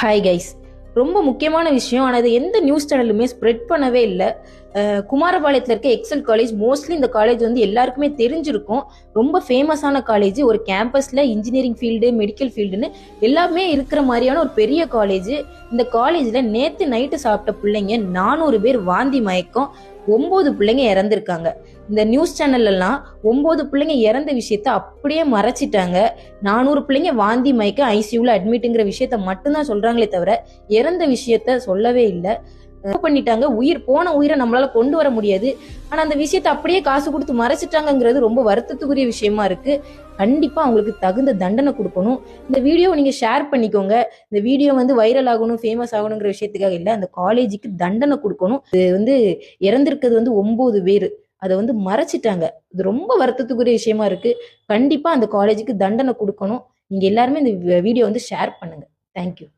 Hi guys ரொம்ப முக்கியமான விஷயம். ஆனால் அது எந்த நியூஸ் சேனலுமே ஸ்ப்ரெட் பண்ணவே இல்லை. குமாரபாளையத்தில் இருக்க எக்ஸல் காலேஜ் மோஸ்ட்லி இந்த காலேஜ் வந்து எல்லாருக்குமே தெரிஞ்சிருக்கும். ரொம்ப ஃபேமஸான காலேஜ் ஒரு கேம்பஸில் இன்ஜினியரிங் ஃபீல்டு மெடிக்கல் ஃபீல்டுன்னு எல்லாமே இருக்கிற மாதிரியான ஒரு பெரிய காலேஜ் இந்த காலேஜில் நேற்று நைட்டு சாப்பிட்ட பிள்ளைங்க நானூறு பேர் வாந்தி மயக்கம். ஒம்பது பிள்ளைங்க இறந்துருக்காங்க. இந்த நியூஸ் சேனல்லலாம் ஒம்பது பிள்ளைங்க இறந்த விஷயத்த அப்படியே மறைச்சிட்டாங்க. நானூறு பிள்ளைங்க வாந்தி மயக்க ஐசியூவில் அட்மிட்டுங்கிற விஷயத்த மட்டும்தான் சொல்கிறாங்களே தவிர இறந்த விஷயத்த சொல்லவே இல்லை. பண்ணிட்டாங்க. உயிர் போன உயிரை நம்மளால கொண்டு வர முடியாது. ஆனா அந்த விஷயத்த அப்படியே காசு கொடுத்து மறைச்சிட்டாங்கங்கிறது ரொம்ப வருத்தத்துக்குரிய விஷயமா இருக்கு. கண்டிப்பா அவங்களுக்கு தகுந்த தண்டனை கொடுக்கணும். இந்த வீடியோவை நீங்க ஷேர் பண்ணிக்கோங்க. இந்த வீடியோ வந்து வைரல் ஆகணும் ஃபேமஸ் ஆகணுங்கிற விஷயத்துக்காக இல்லை. அந்த காலேஜுக்கு தண்டனை கொடுக்கணும். இது வந்து இறந்திருக்கிறது வந்து ஒன்பது பேர். அதை வந்து மறைச்சிட்டாங்க. இது ரொம்ப வருத்தத்துக்குரிய விஷயமா இருக்கு. கண்டிப்பா அந்த காலேஜுக்கு தண்டனை கொடுக்கணும். நீங்க எல்லாருமே இந்த வீடியோ வந்து ஷேர் பண்ணுங்க. தேங்க்யூ